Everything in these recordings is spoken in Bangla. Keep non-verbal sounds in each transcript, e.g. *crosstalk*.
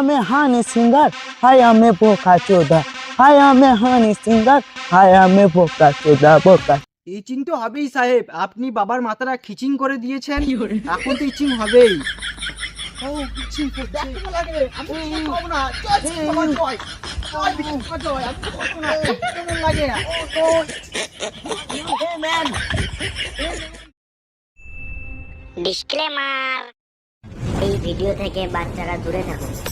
আমি হানি সিঙ্গার হাই আমি বোকা চোদা হাই আমি হানি সিঙ্গার হাই আমি বোকা চোদা বোকা ইচিং তো হবেই সাহেব। আপনি বাবার মাথাটা খিচিং করে দিয়েছেন। এখন তো ইচিং হবেই। ডিসক্লেমার এই ভিডিও থেকে বাচ্চারা দূরে থাকুন।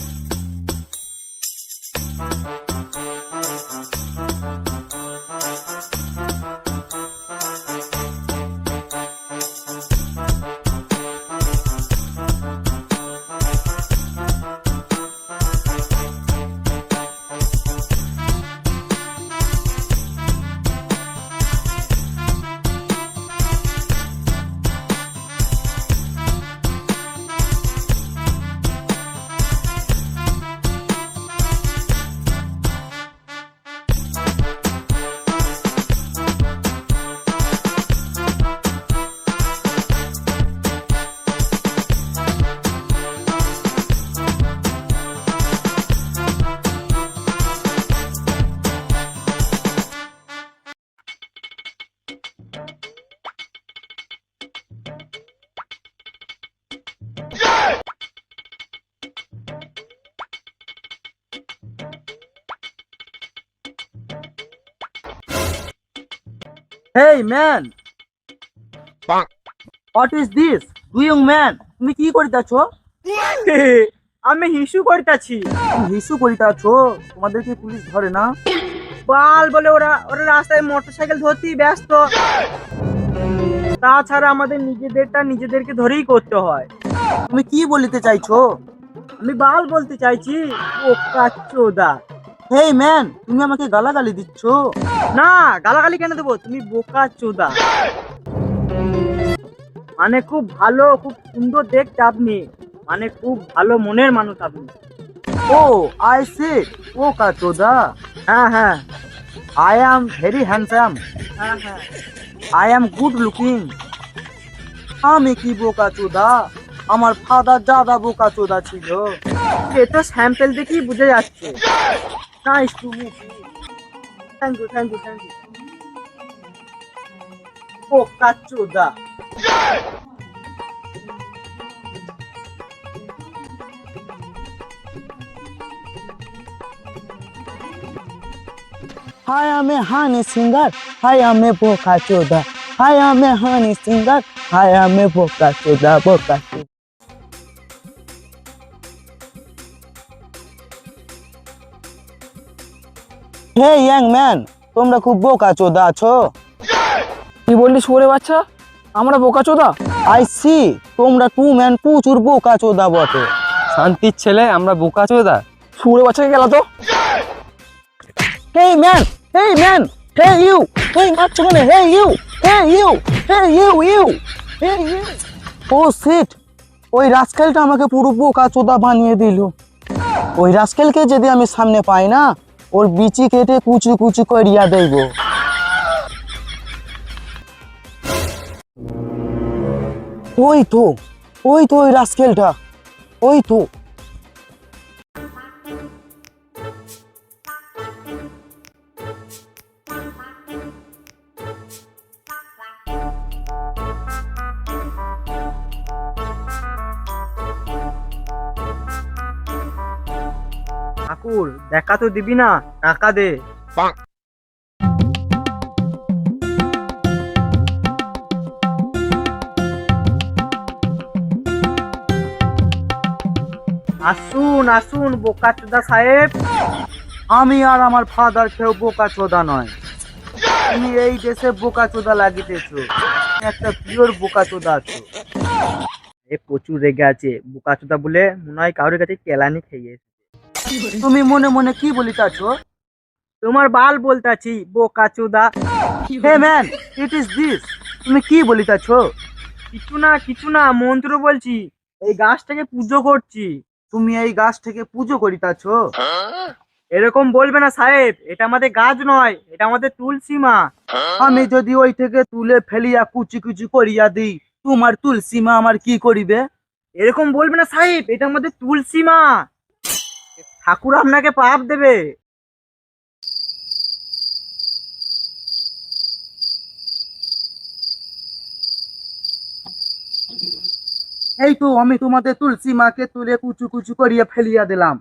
Hey man what is this doing man তুমি কি করিতাছ? *laughs* আমি হিসু করতেছি। হিসু করিতাছ তোমাদেরকে পুলিশ ধরে না? বাল বলে ওরা ওরা রাস্তায় মোটরসাইকেল ধরতেই ব্যস্ত। তাছাড়া আমাদের নিজেদেরটা নিজেদেরকে ধরেই করতে হয়। তুমি কি বলিতে চাইছো? আমি বাল বলতে চাইছি, ও কাচ্চোদা। হেই, ম্যান, তুমি আমাকে গালাগালি দিচ্ছ? না, গালাগালি কেন দেবো? তুমি বোকা চোদা মানে খুব ভালো, খুব সুন্দর দেখতে আপনি। মানে খুব ভালো মনের মানুষ আপনি। ও, আই সে, ও কাচোদা হ্যাঁ হ্যাঁ। ভেরি হ্যান্ডসাম হ্যাঁ হ্যাঁ আই অ্যাম গুড লুকিং আমি কি বোকা চোদা আমার ফাদার দাদা বোকা চোদা ছিল। এ তো স্যাম্পেল দেখেই বোঝা যাচ্ছে। Nice to meet thank you thank you thank you বোকা চোদা হাই আমি হানি সিঙ্গার। হাই আমি বোকা চোদা। হাই আমি হানি সিঙ্গার। হাই আমি বোকা চোদা বোকা চোদা। হে ইয়াং ম্যান তোমরা খুব বোকা চোদা আছো। কি বললি শুয়োরে বাচ্চা? আমরা বোকা চোদা? আই সি তোমরা টু ম্যান প্রচুর বোকা চোদা বটে। শান্তির ছেলে আমরা বোকা চোদা। শুয়োরে বাচ্চাকে গেল তো। Hey man man hey you hey মারছো কেন hey you hey you hey you you hey you oh shit ওই রাস্কেলটা আমাকে পুরো বোকা চোদা বানিয়ে দিল। ওই রাস্কেলকে যদি আমি সামনে পাই না, ওর বিচি কেটে কুচি কুচি করিয়া দেব। ওই তো ওই তো ওই রাস্কেলটা ওই তো। ঠাকুর দেখা তো দিবি না টাকা দে। আসুন আসুন বোকা চোদা সাহেব। আমি আর আমার ফাদার কেউ বোকা চোদা নয়। তুমি এই দেশে বোকা চোদা লাগিতেছো। একটা পিওর বোকা চোদা আছো। এ প্রচুর রেগে আছে। বোকা চোদা বলে মনে হয় কারোর কাছে কেলানি খেয়ে তুমি মনে মনে কি বলিতাছো? তোমার বাল বলতাছি বোকা চোদা। Hey man it is this তুমি কি বলিতাছো? কিছু না কিছু না মন্ত্র বলছি। এই গাছটাকে পুজো করছি। তুমি এই গাছ থেকে পুজো করিতাছো? এরকম বলবে না সাহেব। এটা আমাদের গাছ নয় এটা আমাদের তুলসী মা। আমি যদি ওই থেকে তুলে ফেলিয়া কুচি কুচি করিয়া দিই তোমার তুলসী মা আমার কি করিবে? এরকম বলবে না সাহেব এটা আমাদের তুলসী মা। ঠাকুর আপনাকে পাপ দেবে। এই তো আমি তোমাদের তুলসী মাকে তুলে কুচু কুচু করিয়া ফেলিয়া দিলাম।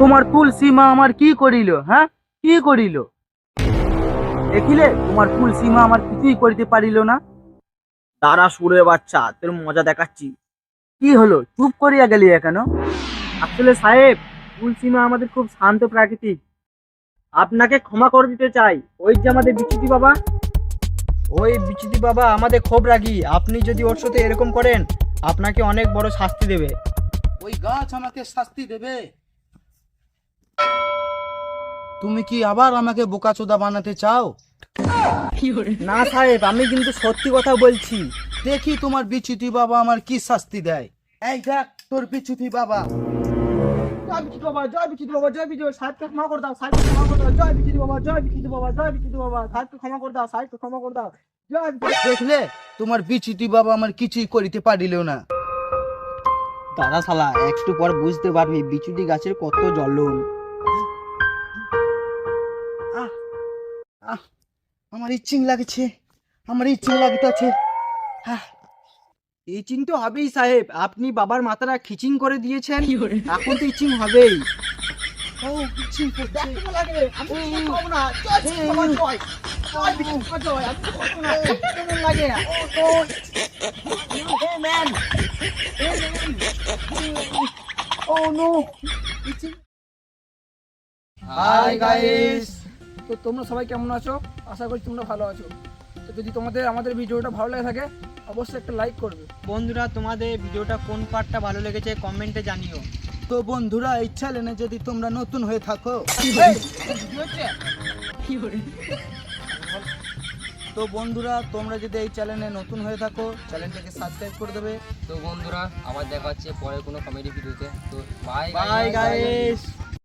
তোমার তুলসী মা আমার কি করিল হ্যাঁ? কি করিল? দেখিলে, তোমার তুলসী মা আমার কিছুই করিতে পারিল না। তারা সুরে বাচ্চা, তোর মজা দেখাচ্ছি। কি হলো? চুপ করিয়া গেলি কেন? আসলে সাহেব তুলসীমা আমাদের খুব শান্ত প্রাকৃতিক। আপনাকে ক্ষমা করে দিতে চাই। ওই যে আমাদের বিচিতি বাবা। ওই বিচিতি বাবা আমাদের খুব রাগী। আপনি যদি ওর সাথে এরকম করেন আপনাকে অনেক বড় শাস্তি দেবে। ওই গাছ আমাকে শাস্তি দেবে। তুমি কি আবার আমাকে বোকাচোদা বানাতে চাও? না সাহেব আমি কিন্তু সত্যি কথা বলছি। দেখি তোমার বিচ্যুতি বাবা আমার কি শাস্তি দেয়। এই দেখ তোর বিচ্যুতি বাবা। জয় বিচিতি বাবা জয় বিচিতি বাবা জয় সাহেবকে ক্ষমা করে দাও সাহেবকে ক্ষমা করে দাও। জয় বিচিতি বাবা জয় বিচিতি বাবা জয় বিচিতি বাবা। সাহেবকে ক্ষমা করে দাও সাহেবকে ক্ষমা করে দাও। জয় বিচিতি- দেখলে তোমার বিচ্যুতি বাবা আমার কিছুই করিতে পারিল না। দাদা শালা একটু পর বুঝতে পারবি বিচুটি গাছের কত জ্বলন। আমার ইচ্ছিং লাগছে আমার ইচ্ছিং লাগতেছে। ইচিং তো হবেই সাহেব। আপনি বাবার মাথাটা খিচিং করে দিয়েছেন। এখন তো ইচিং হবেই। ও হাই গাইস তো তোমরা সবাই কেমন আছো? আশা করি তোমরা ভালো আছো। তো যদি তোমাদের আমাদের ভিডিওটা ভালো লাগে থাকে অবশ্যই একটা লাইক করবে। বন্ধুরা তোমাদের ভিডিওটা কোন পার্টটা ভালো লেগেছে কমেন্টে জানিও। তো বন্ধুরা এই চ্যানেলে যদি তোমরা নতুন হয়ে থাকো তো বন্ধুরা তোমরা যদি এই চ্যানেলে নতুন হয়ে থাকো চ্যানেলটাকে সাবস্ক্রাইব করে দেবে। তো বন্ধুরা আবার দেখা হচ্ছে পরে কোনো কমেডি ভিডিওতে তো। Bye bye guys